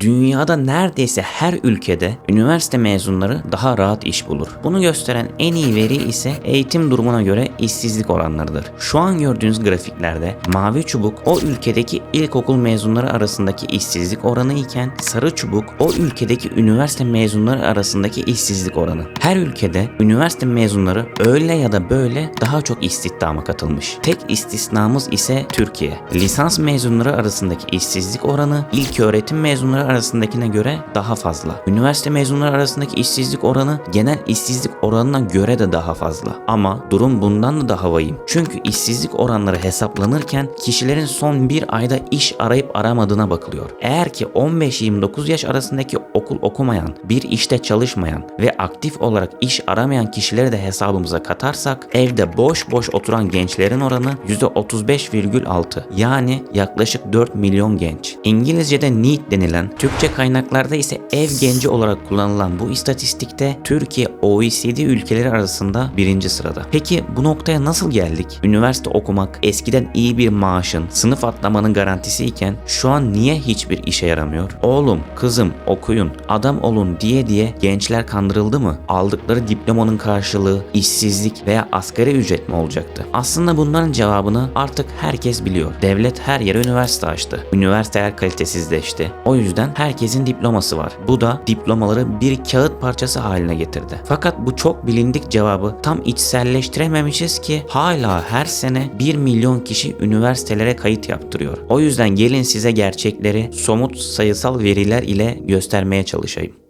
Dünyada neredeyse her ülkede üniversite mezunları daha rahat iş bulur. Bunu gösteren en iyi veri ise eğitim durumuna göre işsizlik oranlarıdır. Şu an gördüğünüz grafiklerde mavi çubuk o ülkedeki ilkokul mezunları arasındaki işsizlik oranı iken sarı çubuk o ülkedeki üniversite mezunları arasındaki işsizlik oranı. Her ülkede üniversite mezunları öyle ya da böyle daha çok istihdama katılmış. Tek istisnamız ise Türkiye. Lisans mezunları arasındaki işsizlik oranı ilk öğretim mezunları arasındakine göre daha fazla. Üniversite mezunları arasındaki işsizlik oranı genel işsizlik oranına göre de daha fazla. Ama durum bundan da daha vahim. Çünkü işsizlik oranları hesaplanırken kişilerin son bir ayda iş arayıp aramadığına bakılıyor. Eğer ki 15-29 yaş arasındaki okul okumayan, bir işte çalışmayan ve aktif olarak iş aramayan kişileri de hesabımıza katarsak evde boş boş oturan gençlerin oranı %35,6 yani yaklaşık 4 milyon genç. İngilizce'de NEET denilen, Türkçe kaynaklarda ise ev genci olarak kullanılan bu istatistikte Türkiye OECD ülkeleri arasında birinci sırada. Peki bu noktaya nasıl geldik? Üniversite okumak eskiden iyi bir maaşın, sınıf atlamanın garantisi iken şu an niye hiçbir işe yaramıyor? Oğlum, kızım okuyun, adam olun diye diye gençler kandırıldı mı? Aldıkları diplomanın karşılığı işsizlik veya asgari ücret mi olacaktı? Aslında bunların cevabını artık herkes biliyor. Devlet her yere üniversite açtı. Üniversiteler kalitesizleşti. O yüzden herkesin diploması var. Bu da diplomaları bir kağıt parçası haline getirdi. Fakat bu çok bilindik cevabı tam içselleştirememişiz ki hala her sene 1 milyon kişi üniversitelere kayıt yaptırıyor. O yüzden gelin size gerçekleri somut sayısal veriler ile göstermeye çalışayım.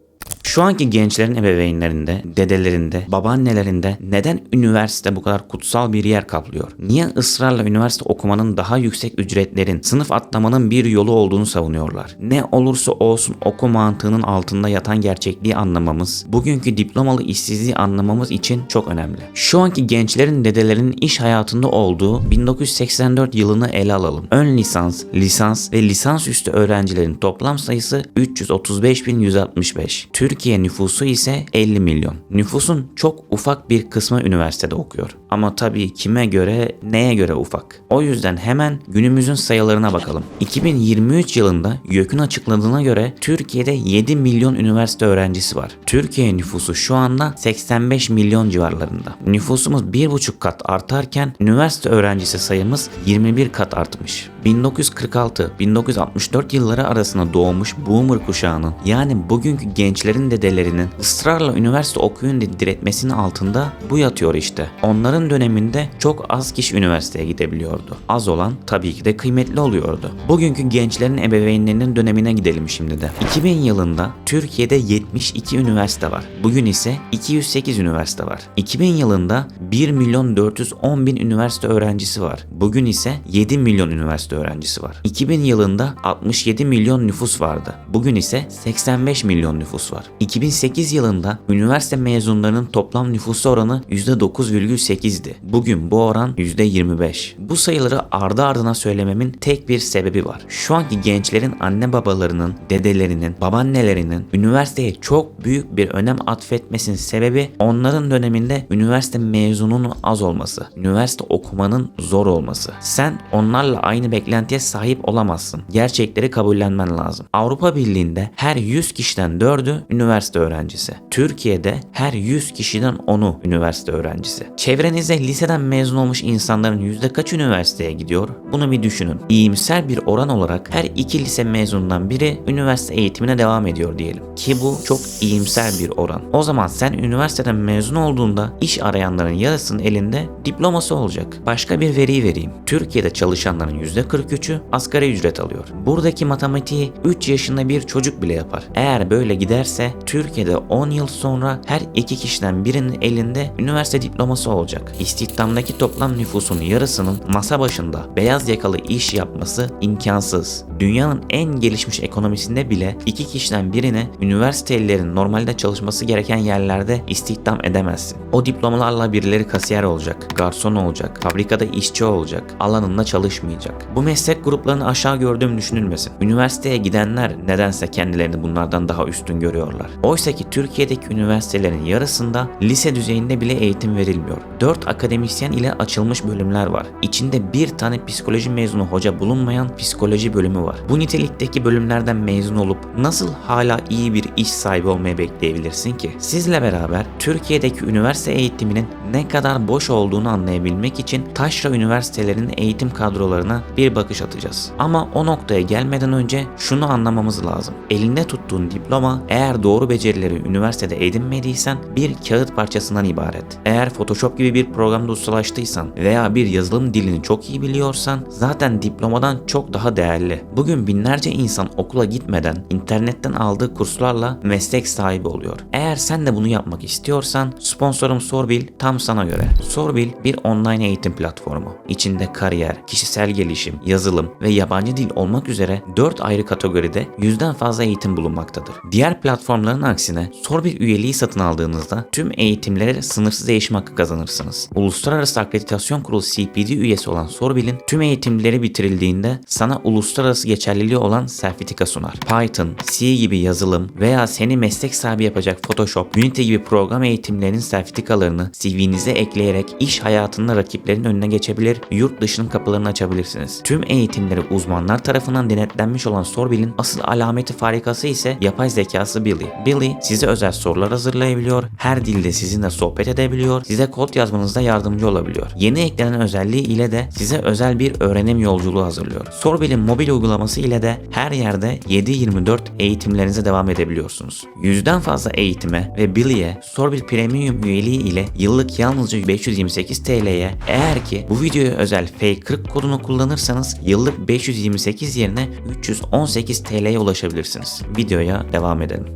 Şu anki gençlerin ebeveynlerinde, dedelerinde, babaannelerinde neden üniversite bu kadar kutsal bir yer kaplıyor? Niye ısrarla üniversite okumanın daha yüksek ücretlerin, sınıf atlamanın bir yolu olduğunu savunuyorlar? Ne olursa olsun oku mantığının altında yatan gerçekliği anlamamız, bugünkü diplomalı işsizliği anlamamız için çok önemli. Şu anki gençlerin dedelerinin iş hayatında olduğu 1984 yılını ele alalım. Ön lisans, lisans ve lisansüstü öğrencilerin toplam sayısı 335.165. Türkiye nüfusu ise 50 milyon. Nüfusun çok ufak bir kısmı üniversitede okuyor. Ama tabii kime göre, neye göre ufak. O yüzden hemen günümüzün sayılarına bakalım. 2023 yılında YÖK'ün açıkladığına göre Türkiye'de 7 milyon üniversite öğrencisi var. Türkiye nüfusu şu anda 85 milyon civarlarında. Nüfusumuz 1,5 kat artarken üniversite öğrencisi sayımız 21 kat artmış. 1946-1964 yılları arasında doğmuş boomer kuşağının yani bugünkü gençlerin dedelerinin ısrarla üniversite okuyun diretmesinin altında bu yatıyor işte. Onların döneminde çok az kişi üniversiteye gidebiliyordu. Az olan tabii ki de kıymetli oluyordu. Bugünkü gençlerin ebeveynlerinin dönemine gidelim şimdi de. 2000 yılında Türkiye'de 72 üniversite var. Bugün ise 208 üniversite var. 2000 yılında 1 milyon 410 bin üniversite öğrencisi var. Bugün ise 7 milyon üniversite öğrencisi var. 2000 yılında 67 milyon nüfus vardı. Bugün ise 85 milyon nüfus var. 2008 yılında üniversite mezunlarının toplam nüfusu oranı %9,8'di. Bugün bu oran %25. Bu sayıları ardı ardına söylememin tek bir sebebi var. Şu anki gençlerin anne babalarının, dedelerinin, babaannelerinin üniversiteye çok büyük bir önem atfetmesinin sebebi onların döneminde üniversite mezununun az olması, üniversite okumanın zor olması. Sen onlarla aynı beklentiye sahip olamazsın. Gerçekleri kabullenmen lazım. Avrupa Birliği'nde her 100 kişiden 4'ü üniversite öğrencisi. Türkiye'de her 100 kişiden 10'u üniversite öğrencisi. Çevrenizde liseden mezun olmuş insanların yüzde kaç üniversiteye gidiyor? Bunu bir düşünün. İyimser bir oran olarak her iki lise mezunundan biri üniversite eğitimine devam ediyor diyelim. Ki bu çok iyimser bir oran. O zaman sen üniversiteden mezun olduğunda iş arayanların yarısının elinde diploması olacak. Başka bir veriyi vereyim. Türkiye'de çalışanların %43'ü asgari ücret alıyor. Buradaki matematiği 3 yaşında bir çocuk bile yapar. Eğer böyle giderse Türkiye'de 10 yıl sonra her iki kişiden birinin elinde üniversite diploması olacak. İstihdamdaki toplam nüfusun yarısının masa başında beyaz yakalı iş yapması imkansız. Dünyanın en gelişmiş ekonomisinde bile iki kişiden birini üniversitelilerin normalde çalışması gereken yerlerde istihdam edemezsin. O diplomalarla birileri kasiyer olacak, garson olacak, fabrikada işçi olacak, alanında çalışmayacak. Bu meslek gruplarını aşağı gördüğüm düşünülmesin. Üniversiteye gidenler nedense kendilerini bunlardan daha üstün görüyorlar. İstiyorlar. Oysa ki Türkiye'deki üniversitelerin yarısında lise düzeyinde bile eğitim verilmiyor. 4 akademisyen ile açılmış bölümler var. İçinde bir tane psikoloji mezunu hoca bulunmayan psikoloji bölümü var. Bu nitelikteki bölümlerden mezun olup nasıl hala iyi bir iş sahibi olmayı bekleyebilirsin ki? Sizle beraber Türkiye'deki üniversite eğitiminin ne kadar boş olduğunu anlayabilmek için taşra üniversitelerinin eğitim kadrolarına bir bakış atacağız. Ama o noktaya gelmeden önce şunu anlamamız lazım. Elinde tuttuğun diploma eğer doğru becerileri üniversitede edinmediysen bir kağıt parçasından ibaret. Eğer Photoshop gibi bir programda ustalaştıysan veya bir yazılım dilini çok iyi biliyorsan zaten diplomadan çok daha değerli. Bugün binlerce insan okula gitmeden internetten aldığı kurslarla meslek sahibi oluyor. Eğer sen de bunu yapmak istiyorsan sponsorum Sorbil tam sana göre. Sorbil bir online eğitim platformu. İçinde kariyer, kişisel gelişim, yazılım ve yabancı dil olmak üzere 4 ayrı kategoride yüzden fazla eğitim bulunmaktadır. Diğer platformların aksine Sorbil üyeliği satın aldığınızda tüm eğitimlere sınırsız erişim hakkı kazanırsınız. Uluslararası Akreditasyon Kurulu CPD üyesi olan Sorbil'in tüm eğitimleri bitirildiğinde sana uluslararası geçerliliği olan sertifika sunar. Python, C gibi yazılım veya seni meslek sahibi yapacak Photoshop, Unity gibi program eğitimlerinin sertifikalarını CV'nize ekleyerek iş hayatında rakiplerin önüne geçebilir, yurt dışının kapılarını açabilirsiniz. Tüm eğitimleri uzmanlar tarafından denetlenmiş olan Sorbil'in asıl alameti farikası ise yapay zekası Billy. Billy size özel sorular hazırlayabiliyor, her dilde sizinle sohbet edebiliyor, size kod yazmanızda yardımcı olabiliyor. Yeni eklenen özelliği ile de size özel bir öğrenim yolculuğu hazırlıyor. Sorbil'in mobil uygulaması ile de her yerde 7-24 eğitimlerinize devam edebiliyorsunuz. Yüzden fazla eğitime ve Billy'e Sorbil Premium üyeliği ile yıllık yalnızca 528 TL'ye eğer ki bu videoya özel F40 kodunu kullanırsanız yıllık 528 yerine 318 TL'ye ulaşabilirsiniz. Videoya devam edelim.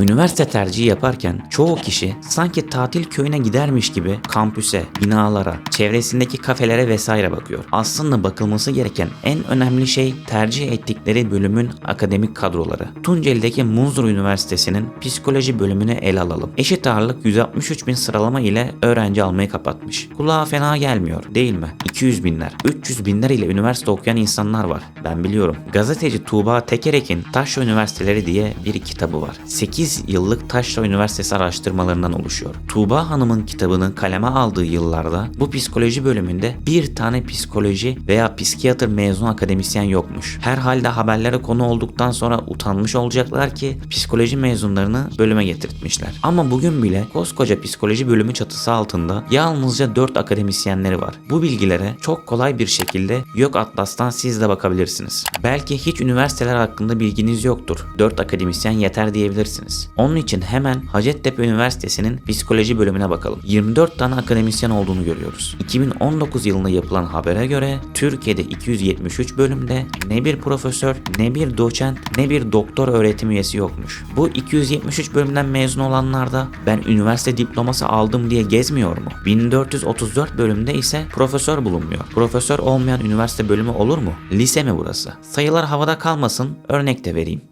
Üniversite tercihi yaparken çoğu kişi sanki tatil köyüne gidermiş gibi kampüse, binalara, çevresindeki kafelere vesaire bakıyor. Aslında bakılması gereken en önemli şey tercih ettikleri bölümün akademik kadroları. Tunceli'deki Munzur Üniversitesi'nin psikoloji bölümünü ele alalım. Eşit ağırlık 163 bin sıralama ile öğrenci almayı kapatmış. Kulağa fena gelmiyor değil mi? 200 binler, 300 binler ile üniversite okuyan insanlar var. Ben biliyorum. Gazeteci Tuğba Tekerek'in Taşra Üniversiteleri diye bir kitabı var. 8 yıllık Taşra Üniversitesi araştırmalarından oluşuyor. Tuğba Hanım'ın kitabını kaleme aldığı yıllarda bu psikoloji bölümünde bir tane psikoloji veya psikiyatr mezun akademisyen yokmuş. Herhalde haberlere konu olduktan sonra utanmış olacaklar ki psikoloji mezunlarını bölüme getirtmişler. Ama bugün bile koskoca psikoloji bölümü çatısı altında yalnızca 4 akademisyenleri var. Bu bilgilere çok kolay bir şekilde Yok Atlas'tan siz de bakabilirsiniz. Belki hiç üniversiteler hakkında bilginiz yoktur. 4 akademisyen yeter diyebilirsiniz. Onun için hemen Hacettepe Üniversitesi'nin psikoloji bölümüne bakalım. 24 tane akademisyen olduğunu görüyoruz. 2019 yılında yapılan habere göre Türkiye'de 273 bölümde ne bir profesör, ne bir doçent, ne bir doktor öğretim üyesi yokmuş. Bu 273 bölümden mezun olanlar da ben üniversite diploması aldım diye gezmiyor mu? 1434 bölümde ise profesör bulunmuyor. Profesör olmayan üniversite bölümü olur mu? Lise mi burası? Sayılar havada kalmasın örnek de vereyim.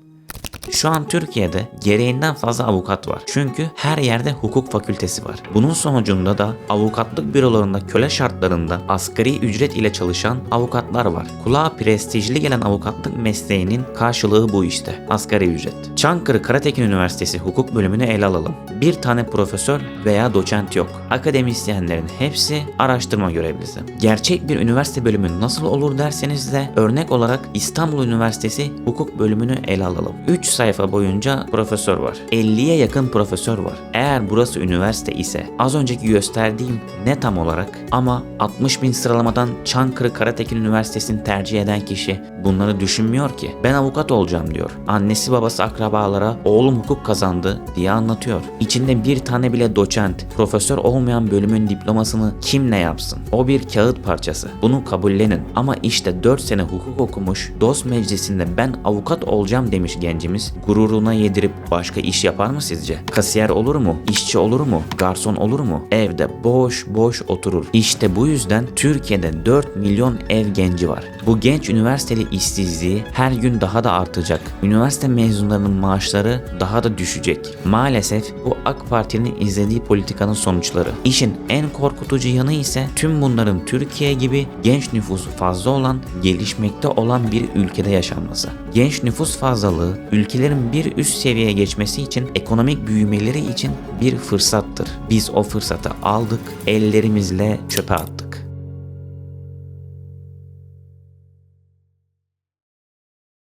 Şu an Türkiye'de gereğinden fazla avukat var. Çünkü her yerde hukuk fakültesi var. Bunun sonucunda da avukatlık bürolarında köle şartlarında asgari ücret ile çalışan avukatlar var. Kulağa prestijli gelen avukatlık mesleğinin karşılığı bu işte. Asgari ücret. Çankırı Karatekin Üniversitesi hukuk bölümünü ele alalım. Bir tane profesör veya doçent yok. Akademisyenlerin hepsi araştırma görevlisi. Gerçek bir üniversite bölümü nasıl olur derseniz de örnek olarak İstanbul Üniversitesi hukuk bölümünü ele alalım. 3 sayfa boyunca profesör var. 50'ye yakın profesör var. Eğer burası üniversite ise az önceki gösterdiğim ne tam olarak ama 60 bin sıralamadan Çankırı Karatekin Üniversitesi'ni tercih eden kişi bunları düşünmüyor ki. Ben avukat olacağım diyor. Annesi babası akrabalara oğlum hukuk kazandı diye anlatıyor. İçinde bir tane bile doçent, profesör olmayan bölümün diplomasını kim ne yapsın? O bir kağıt parçası. Bunu kabullenin. Ama işte 4 sene hukuk okumuş, dost meclisinde ben avukat olacağım demiş gencimiz gururuna yedirip başka iş yapar mı sizce? Kasiyer olur mu? İşçi olur mu? Garson olur mu? Evde boş boş oturur. İşte bu yüzden Türkiye'de 4 milyon ev genci var. Bu genç üniversiteli işsizliği her gün daha da artacak. Üniversite mezunlarının maaşları daha da düşecek. Maalesef bu AK Parti'nin izlediği politikanın sonuçları. İşin en korkutucu yanı ise tüm bunların Türkiye gibi genç nüfusu fazla olan, gelişmekte olan bir ülkede yaşanması. Genç nüfus fazlalığı ülkelerin bir üst seviyeye geçmesi için ekonomik büyümeleri için bir fırsattır. Biz o fırsatı aldık, ellerimizle çöpe attık.